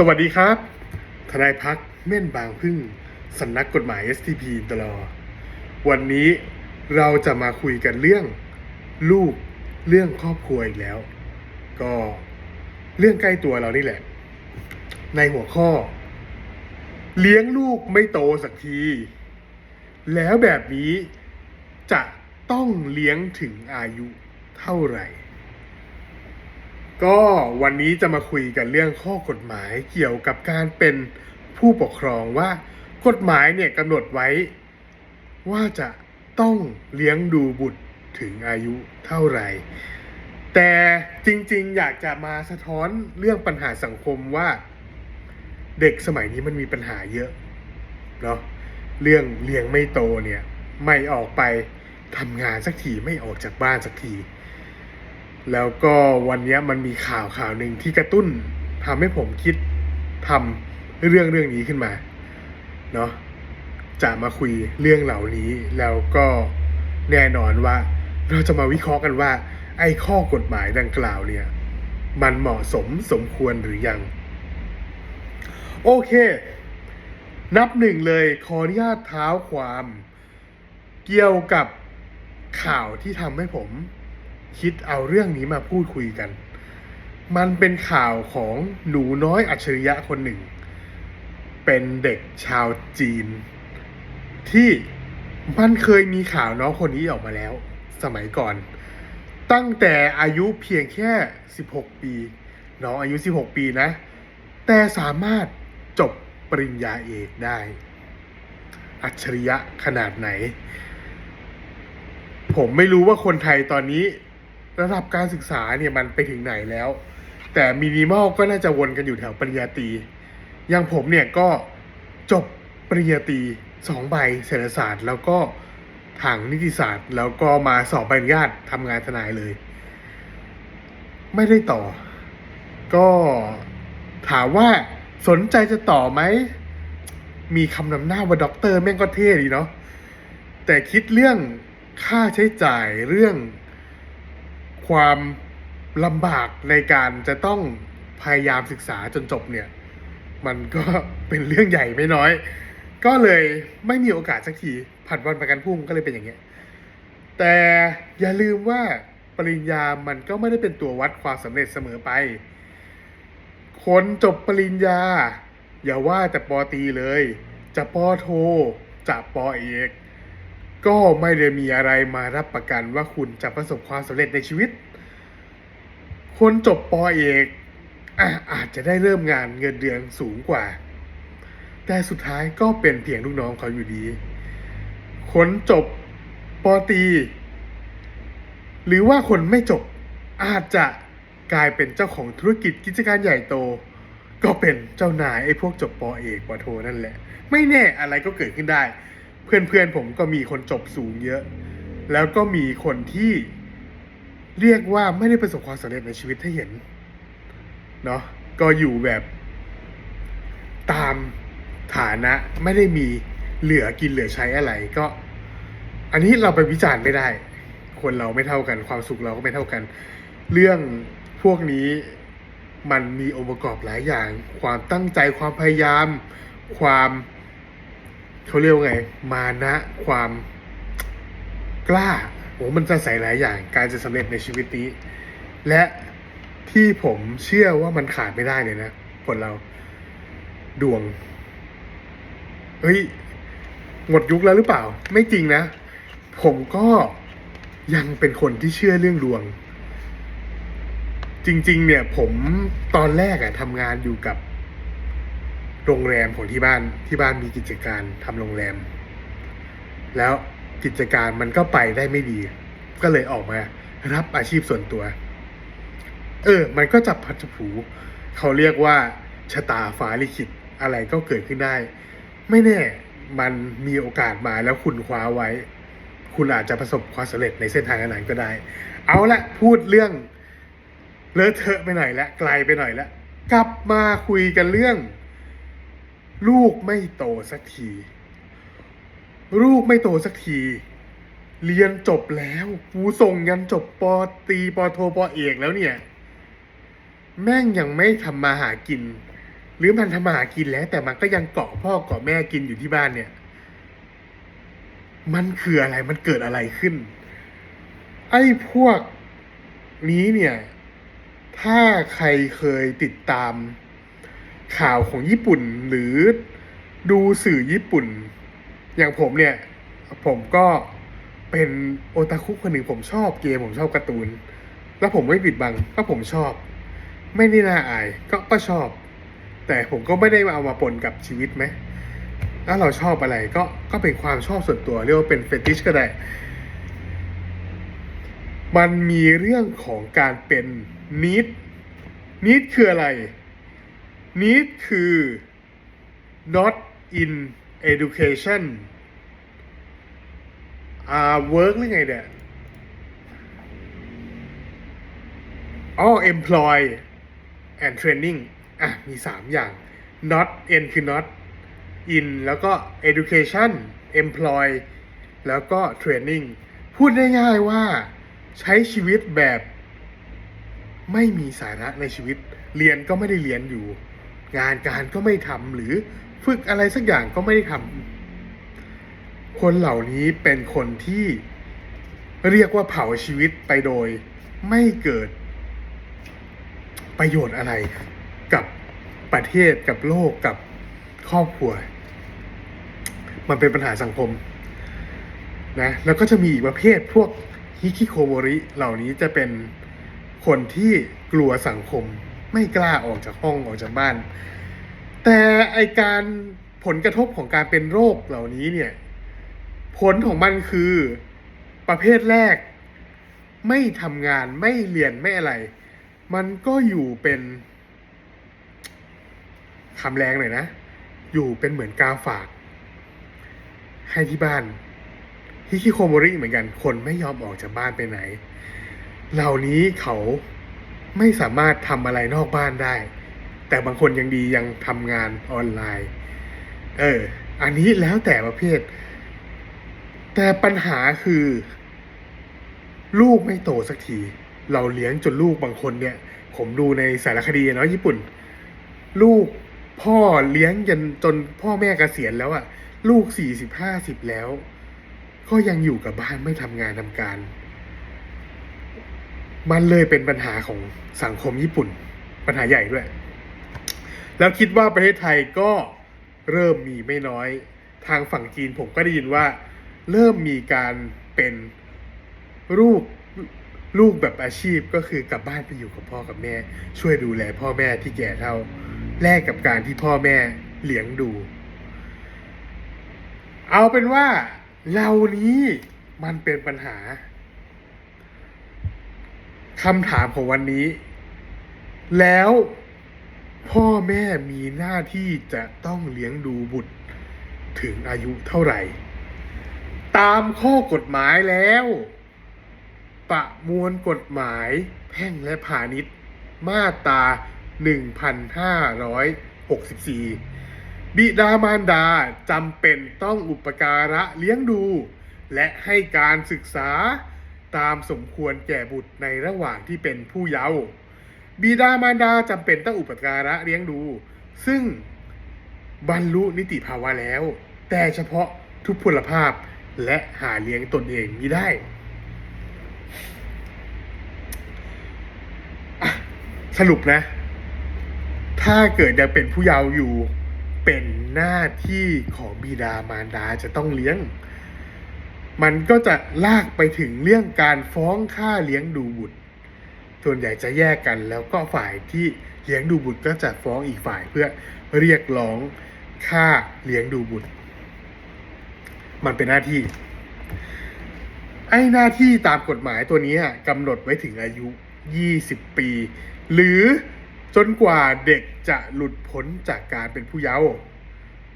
สวัสดีครับ ทนายพักเม่นบางพึ่งสำนักกฎหมาย STP ตลอวันนี้เราจะมาคุยกันเรื่องลูกเรื่องครอบครัวอีกแล้ว ก็เรื่องใกล้ตัวเรานี่แหละ ในหัวข้อ เลี้ยงลูกไม่โตสักที แล้วแบบนี้จะต้องเลี้ยงถึงอายุเท่าไหร่ ก็วันนี้จะมาคุยกันเรื่องข้อกฎหมายเกี่ยวกับการเป็นผู้ปกครองว่ากฎหมายเนี่ยกำหนดไว้ ว่าจะต้องเลี้ยงดูบุตรถึงอายุเท่าไหร่ แต่จริงๆ อยากจะมาสะท้อนเรื่องปัญหาสังคมว่า เด็กสมัยนี้มันมีปัญหาเยอะเนาะเรื่องเลี้ยงไม่โตเนี่ย ไม่ออกไปทำงานสักทีไม่ออกจากบ้านสักที แล้วก็วันนี้มันมีข่าวข่าวหนึ่งที่กระตุ้นทำให้ผมคิดทำเรื่องเรื่องนี้ขึ้นมาเนาะจะมาคุยเรื่องเหล่านี้ แล้วก็แน่นอนว่า เราจะมาวิเคราะห์กันว่า ไอ้ข้อกฎหมายดังกล่าวเนี่ย มันเหมาะสมสมควรหรือยัง โอเค นับหนึ่งเลยขออนุญาตเท้าความ เกี่ยวกับข่าวที่ทำให้ผม คิดเอาเรื่องนี้มาพูดคุยกัน มันเป็นข่าวของหนูน้อยอัจฉริยะคนหนึ่ง เป็นเด็กชาวจีน ที่มันเคยมีข่าวน้องคนนี้ออกมาแล้ว สมัยก่อน ตั้งแต่อายุเพียงแค่ 16 ปี น้องอายุ 16 ปีนะ แต่สามารถจบปริญญาเอกได้ อัจฉริยะขนาดไหน ผมไม่รู้ว่าคนไทยตอนนี้ ระดับการศึกษาเนี่ยมันไปถึงไหนแล้ว แต่มินิมอลก็น่าจะวนกันอยู่แถวปริญญาตรีอย่างผมเนี่ยก็จบปริญญาตรีสองใบเศรษฐศาสตร์ แล้วก็ทางนิติศาสตร์ แล้วก็มาสอบใบอนุญาตทำงานทนายเลย ไม่ได้ต่อ ก็ถามว่าสนใจจะต่อไหม มีคำนำหน้าว่าด็อกเตอร์แม่งก็เท่ดีเนาะแต่คิดเรื่องค่าใช้จ่ายเรื่อง ความลำบากในการจะต้องพยายามศึกษาจนจบเนี่ย มันก็เป็นเรื่องใหญ่ไม่น้อย ก็เลยไม่มีโอกาสสักทีผัดวันประกันพรุ่งก็เลยเป็นอย่างเงี้ยแต่อย่าลืมว่าปริญญามันก็ไม่ได้เป็นตัววัดความสำเร็จเสมอไป คนจบปริญญา อย่าว่าแต่ปอตีเลย จะปอโท จะปอเอก ก็ไม่ได้มีอะไรมารับประกันว่าคุณจะประสบความสำเร็จในชีวิต คนจบปอเอกอะอาจจะได้เริ่มงานเงินเดือนสูงกว่า แต่สุดท้ายก็เป็นเพียงลูกน้องเขาอยู่ดี คนจบปอตี หรือว่าคนไม่จบอาจจะกลายเป็นเจ้าของธุรกิจกิจการใหญ่โต ก็เป็นเจ้านายไอ้พวกจบปอเอกปอโทนั่นแหละ ไม่แน่อะไรก็เกิดขึ้นได้ เพื่อนๆผมก็มีคนจบสูงเยอะ แล้วก็มีคนที่เรียกว่าไม่ได้ประสบความสำเร็จในชีวิตให้เห็นเนาะก็อยู่แบบตามฐานะไม่ได้มีเหลือกินเหลือใช้อะไรก็ อันนี้เราไปวิจารณ์ไม่ได้ คนเราไม่เท่ากันความสุขเราก็ไม่เท่ากัน เรื่องพวกนี้มันมีองค์ประกอบหลายอย่าง ความตั้งใจความพยายาม ความ เขาเรียกว่าไง มานะความกล้าโอ้มันจะใส่หลายอย่าง การจะสำเร็จในชีวิตนี้ และที่ผมเชื่อว่ามันขาดไม่ได้เลยนะคนเรา ดวง เฮ้ย หมดยุคแล้วหรือเปล่า ไม่จริงนะ ผมก็ยังเป็นคนที่เชื่อเรื่องดวง จริง ๆ เนี่ย ผมตอนแรกอะทำงานอยู่กับ โรงแรมของที่บ้านที่บ้านมีกิจการทำโรงแรม แล้วกิจการมันก็ไปได้ไม่ดี ก็เลยออกมารับอาชีพส่วนตัว เออ มันก็จับพัดผูเขาเรียกว่าชะตาฟ้าลิขิตอะไรก็เกิดขึ้นได้ ไม่แน่มันมีโอกาสมาแล้วคุณคว้าไว้ คุณอาจจะประสบความสำเร็จในเส้นทางนั้นก็ได้ เอาละพูดเรื่องเลอะเทอะไปหน่อยละไกลไปหน่อยละกลับมาคุยกันเรื่อง ลูกไม่โตสักที ลูกไม่โตสักที เรียนจบแล้วกูส่งยันจบปอตีปอโทปอเอกแล้วเนี่ย แม่งยังไม่ทำมาหากิน หรือมันทำมาหากินแล้ว แต่มันก็ยังเกาะพ่อเกาะแม่กินอยู่ที่บ้านเนี่ย มันคืออะไรมันเกิดอะไรขึ้น ไอ้พวกนี้เนี่ย ถ้าใครเคยติดตาม ข่าวของญี่ปุ่นหรือดูสื่อญี่ปุ่น อย่างผมเนี่ย ผมก็เป็นโอตาคุคนหนึ่งผมชอบเกมผมชอบการ์ตูน แล้วผมไม่ปิดบังก็ผมชอบ ไม่ได้น่าอายก็ก็ชอบ แต่ผมก็ไม่ได้เอามาปนกับชีวิตไหมถ้าเราชอบอะไรก็ก็เป็นความชอบส่วนตัวเรียกว่าเป็นเฟติชก็ได้ มันมีเรื่องของการเป็นนิดนิดคืออะไร นิดคือ not in education อ่า work หรือไงเนี่ยอ๋อ employ and training อะ มีสามอย่าง not n คือ not in แล้วก็ education employ แล้วก็ training พูดได้ง่ายว่าใช้ชีวิตแบบ ไม่มีสาระในชีวิต เรียนก็ไม่ได้เรียนอยู่ งานการก็ไม่ทำหรือฝึกอะไรสักอย่างก็ไม่ได้ทำคนเหล่านี้เป็นคนที่เรียกว่าเผาชีวิตไปโดยไม่เกิดประโยชน์อะไรกับประเทศกับโลกกับครอบครัว มันเป็นปัญหาสังคมนะแล้วก็จะมีอีกประเภทพวกฮิคิโคโมริเหล่านี้จะเป็นคนที่กลัวสังคม ไม่กล้าออกจากห้องออกจากบ้าน แต่ไอการผลกระทบของการเป็นโรคเหล่านี้เนี่ย ผลของมันคือประเภทแรก ไม่ทำงานไม่เรียนไม่อะไร มันก็อยู่เป็นคำแรงหน่อยนะ อยู่เป็นเหมือนกาฝาก ให้ที่บ้านฮิคิโคโมริเหมือนกัน คนไม่ยอมออกจากบ้านไปไหน เหล่านี้เขา ไม่สามารถทำอะไรนอกบ้านได้ แต่บางคนยังดียังทำงานออนไลน์ เออ อันนี้แล้วแต่ประเภท แต่ปัญหาคือ ลูกไม่โตสักที เราเลี้ยงจนลูกบางคนเนี่ย ผมดูในสารคดีเนาะญี่ปุ่น ลูกพ่อเลี้ยงจนจนพ่อแม่เกษียณแล้วอะลูกสี่สิบห้าสิบแล้ว ก็ยังอยู่กับบ้านไม่ทำงานทำการ มันเลยเป็นปัญหาของสังคมญี่ปุ่น ปัญหาใหญ่ด้วย แล้วคิดว่าประเทศไทยก็เริ่มมีไม่น้อยทางฝั่งจีนผมก็ได้ยินว่า เริ่มมีการเป็นลูกลูกแบบอาชีพก็คือกลับบ้านไปอยู่กับพ่อกับแม่ ช่วยดูแลพ่อแม่ที่แก่เท่าแลกกับการที่พ่อแม่เลี้ยงดู เอาเป็นว่าเรานี้มันเป็นปัญหา คำถามของวันนี้ แล้วพ่อแม่มีหน้าที่จะต้องเลี้ยงดูบุตรถึงอายุเท่าไหร่ ตามข้อกฎหมายแล้ว ประมวลกฎหมายแพ่งและพาณิชย์ มาตรา 1564 บิดามารดาจำเป็นต้องอุปการะเลี้ยงดู และให้การศึกษา ตามสมควรแก่บุตรในระหว่างที่เป็นผู้เยาว์บิดามารดาจำเป็นต้องอุปการะเลี้ยงดู ซึ่งบรรลุนิติภาวะแล้ว แต่เฉพาะทุพพลภาพและหาเลี้ยงตนเองมิได้ สรุปนะ ถ้าเกิดยังเป็นผู้เยาว์อยู่ เป็นหน้าที่ของบิดามารดาจะต้องเลี้ยง มันก็จะลากไปถึงเรื่องการฟ้องค่าเลี้ยงดูบุตร ส่วนใหญ่จะแยกกันแล้วก็ฝ่ายที่เลี้ยงดูบุตรก็จะฟ้องอีกฝ่ายเพื่อเรียกร้องค่าเลี้ยงดูบุตร มันเป็นหน้าที่ ไอ้หน้าที่ตามกฎหมายตัวนี้กำหนดไว้ถึงอายุ 20 ปี หรือจนกว่าเด็กจะหลุดพ้นจากการเป็นผู้เยาว์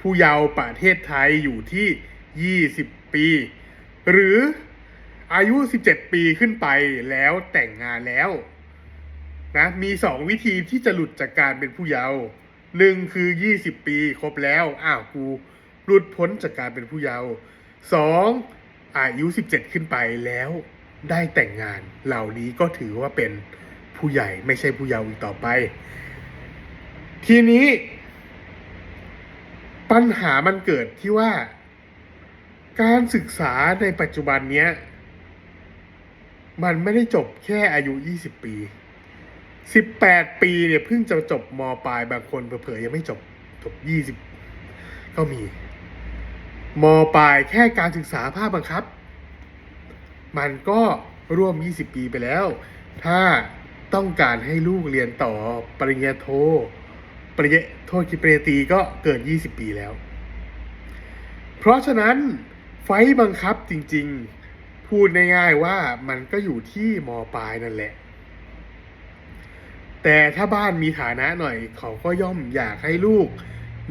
ผู้เยาว์ประเทศไทยอยู่ที่ 20 ปี หรืออายุ 17 ปีขึ้นไปแล้วแต่งงานแล้วนะมีสองวิธีที่จะหลุดจากการเป็นผู้เยาว์หนึ่งคือ 20 ปีครบแล้ว อ้าวกูหลุดพ้นจากการเป็นผู้เยาว์สองอายุ 17 ขึ้นไปแล้วได้แต่งงานเหล่านี้ก็ถือว่าเป็นผู้ใหญ่ไม่ใช่ผู้เยาว์อีกต่อไป ทีนี้ ปัญหามันเกิดที่ว่า การศึกษาในปัจจุบันเนี้ย มันไม่ได้จบแค่อายุ 20 ปี 18 ปีเนี่ยเพิ่งจะจบมปลายบางคนเผลอยังไม่จบจบ 20 ก็มีมปลายแค่การศึกษาภาคบังคับ มันก็ร่วม 20 ปีไปแล้ว ถ้าต้องการให้ลูกเรียนต่อปริญญาโทปริญญาโทคิปริญญาตรีก็เกิน 20 ปีแล้ว เพราะฉะนั้น ไฟบังคับจริงๆ พูดง่ายๆว่ามันก็อยู่ที่มปลายนั่นแหละ แต่ถ้าบ้านมีฐานะหน่อย เขาก็ย่อมอยากให้ลูก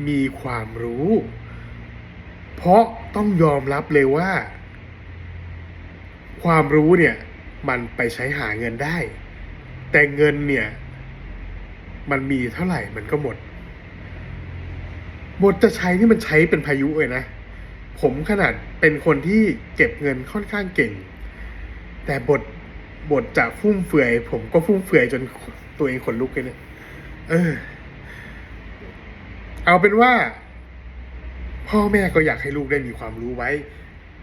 มีความรู้ เพราะต้องยอมรับเลยว่า ความรู้เนี่ย มันไปใช้หาเงินได้ แต่เงินเนี่ย มันมีเท่าไหร่มันก็หมด หมดจะใช้นี่มันใช้เป็นพายุเลยนะ ผมขนาดเป็นคนที่เก็บเงินค่อนข้างเก่ง แต่บทบทจะฟุ่มเฟือย ผมก็ฟุ่มเฟือยจนตัวเองขนลุกเลยเนี่ยเออ เอาเป็นว่า พ่อแม่ก็อยากให้ลูกได้มีความรู้ไว้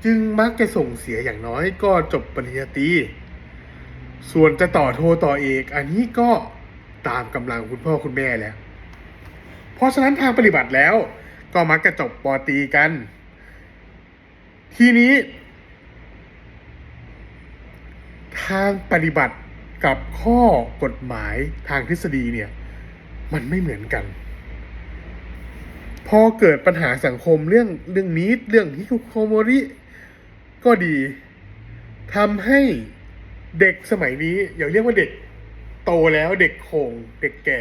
จึงมักจะส่งเสียอย่างน้อยก็จบปริญญาตรีส่วนจะต่อโทรต่อเอก อันนี้ก็ตามกำลังคุณพ่อคุณแม่แล้ว เพราะฉะนั้นทางปฏิบัติแล้ว ก็มักจะจบปอตีกัน ทีนี้ ทางปฏิบัติกับข้อกฎหมายทางทฤษฎีเนี่ย มันไม่เหมือนกัน พอเกิดปัญหาสังคมเรื่องเรื่องนี้เรื่องฮิคุโคโมริก็ดีทำให้เด็กสมัยนี้ อย่าเรียกว่าเด็กโตแล้วเด็กโคงเด็กแก่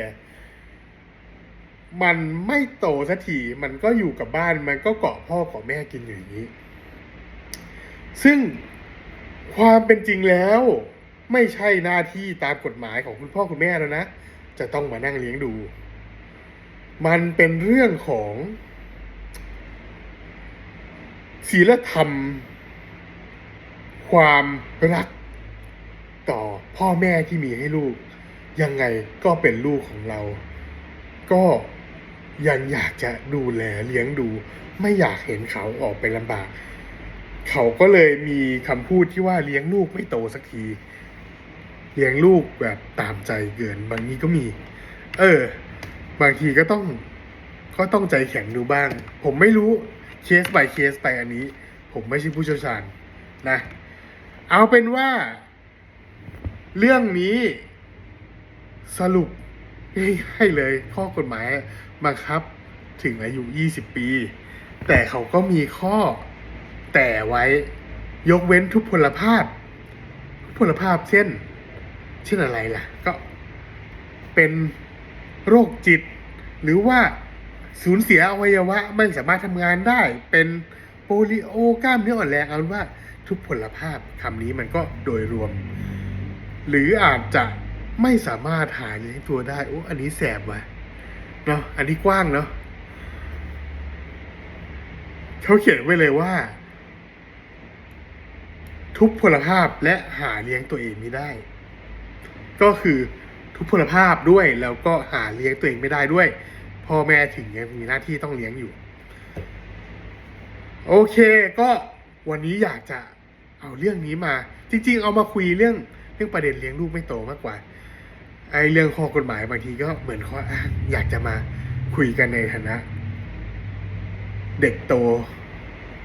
มันไม่โตสักทีมันก็อยู่กับบ้านมันก็เกาะพ่อเกาะแม่กินอยู่อย่างนี้ ซึ่งความเป็นจริงแล้ว ไม่ใช่หน้าที่ตามกฎหมายของคุณพ่อคุณแม่แล้วนะ จะต้องมานั่งเลี้ยงดู มันเป็นเรื่องของศีลธรรม ความรักต่อพ่อแม่ที่มีให้ลูก ยังไงก็เป็นลูกของเรา ก็ยังอยากจะดูแลเลี้ยงดู ไม่อยากเห็นเขาออกไปลำบาก เขาก็เลยมีคำพูดที่ว่าเลี้ยงลูกไม่โตสักที เลี้ยงลูกแบบตามใจเกิน บางทีก็มี เออ บางทีก็ต้อง ก็ต้องใจแข็งดูบ้าง ผมไม่รู้เคส by เคสไปอันนี้ ผมไม่ใช่ผู้เชี่ยวชาญนะ เอาเป็นว่า เรื่องนี้สรุปให้เลยข้อกฎหมายบังคับถึงอายุ 20 ปี แต่เขาก็มีข้อ แต่ไว้ยกเว้นทุพพลภาพทุพพลภาพเช่น เช่นอะไรล่ะ ก็เป็นโรคจิต หรือว่าสูญเสียอวัยวะไม่สามารถทำงานได้ เป็นโปลิโอกล้ามเนื้ออ่อนแรงเอาว่าทุพพลภาพคำนี้มันก็โดยรวม หรืออาจจะไม่สามารถหาเลี้ยงตัวได้โอ้อันนี้แสบว่ะเนาะอันนี้กว้างเนาะเขาเขียนไว้เลยว่า ทุพพลภาพและหาเลี้ยงตัวเองไม่ได้ ก็คือทุพพลภาพด้วยแล้วก็หาเลี้ยงตัวเองไม่ได้ด้วยพ่อแม่ถึงยังมีหน้าที่ต้องเลี้ยงอยู่ โอเค ก็วันนี้อยากจะเอาเรื่องนี้มา จริง ๆ เอามาคุยเรื่องเรื่องประเด็นเลี้ยงลูกไม่โตมากกว่าไอเรื่องข้อกฎหมายบางทีก็เหมือนข้ออ้างอยากจะมาคุยกันในฐานะ เด็กโต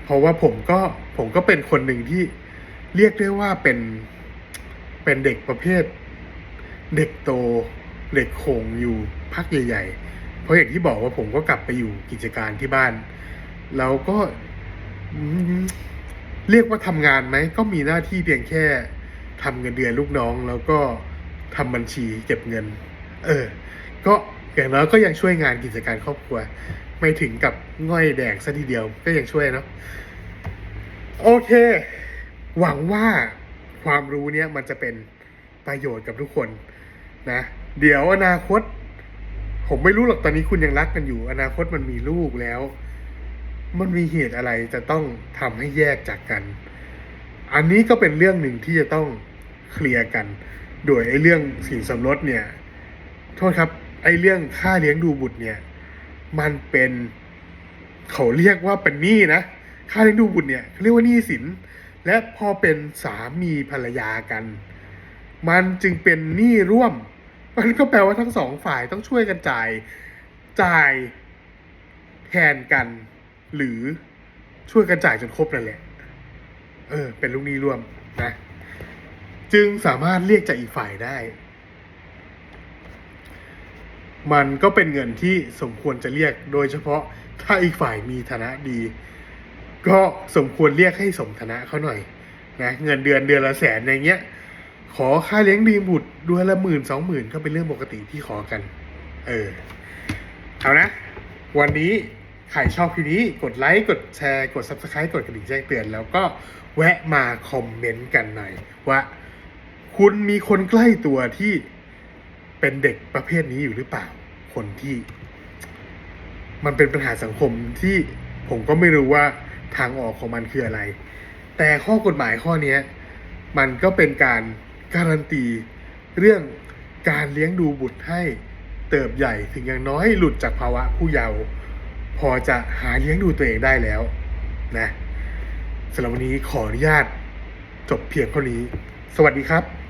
เพราะว่าผมก็ผมก็เป็นคนหนึ่งที่ เรียกได้ว่าเป็นเป็นเด็กประเภท เด็กโตเด็กโขงอยู่พักใหญ่ ๆ เพราะอย่างที่บอกว่าผมก็กลับไปอยู่กิจการที่บ้าน แล้วก็เรียกว่าทำงานไหมก็มีหน้าที่เพียงแค่ทำเงินเดือนลูกน้อง แล้วก็ทำบัญชีเก็บเงิน เออ ก็อย่างน้อยก็ยังช่วยงานกิจการครอบครัว ไม่ถึงกับง่อยแดกซะทีเดียวก็ยังช่วยเนาะโอเค หวังว่าความรู้เนี้ยมันจะเป็นประโยชน์กับทุกคนนะ เดี๋ยวอนาคต ผมไม่รู้หรอกตอนนี้คุณยังรักกันอยู่ อนาคตมันมีลูกแล้ว มันมีเหตุอะไรจะต้องทำให้แยกจากกัน อันนี้ก็เป็นเรื่องหนึ่งที่จะต้องเคลียร์กันโดยไอ้เรื่องสินสมรสเนี่ย โทษครับ ไอ้เรื่องค่าเลี้ยงดูบุตรเนี่ย มันเป็นเขาเรียกว่าเป็นหนี้นะ ค่าเลี้ยงดูบุตรเนี่ยเขาเรียกว่าหนี้สิน และพอเป็นสามีภรรยากัน มันจึงเป็นหนี้ร่วม มันก็แปลว่าทั้งสองฝ่ายต้องช่วยกันจ่ายจ่ายแทนกัน หรือช่วยกันจ่ายจนครบนั่นแหละเออ เป็นลูกหนี้ร่วมนะ จึงสามารถเรียกจากอีกฝ่ายได้ มันก็เป็นเงินที่สมควรจะเรียกโดยเฉพาะถ้าอีกฝ่ายมีฐานะดี ก็สมควรเรียกให้สมฐานะเขาหน่อยนะเงินเดือนเดือนละแสนอย่างเงี้ย ขอค่าเลี้ยงดีบุตรเดือนละหมื่นสองหมื่นก็เป็นเรื่องปกติที่ขอกัน เออเอานะ วันนี้ใครชอบคลิปนี้กดไลค์กดแชร์กด subscribe กดกระดิ่งแจ้งเตือน แล้วก็แวะมาคอมเมนต์กันหน่อย ว่าคุณมีคนใกล้ตัวที่เป็นเด็กประเภทนี้อยู่หรือเปล่า คนที่ มันเป็นปัญหาสังคมที่ผมก็ไม่รู้ว่า ทางออกของมันคืออะไร แต่ข้อกฎหมายข้อนี้มันก็เป็นการการันตีเรื่องการเลี้ยงดูบุตรให้เติบใหญ่ถึงอย่างน้อยหลุดจากภาวะผู้เยาว์พอจะหาเลี้ยงดูตัวเองได้แล้วนะสำหรับวันนี้ขออนุญาตจบเพียงเท่านี้ สวัสดีครับ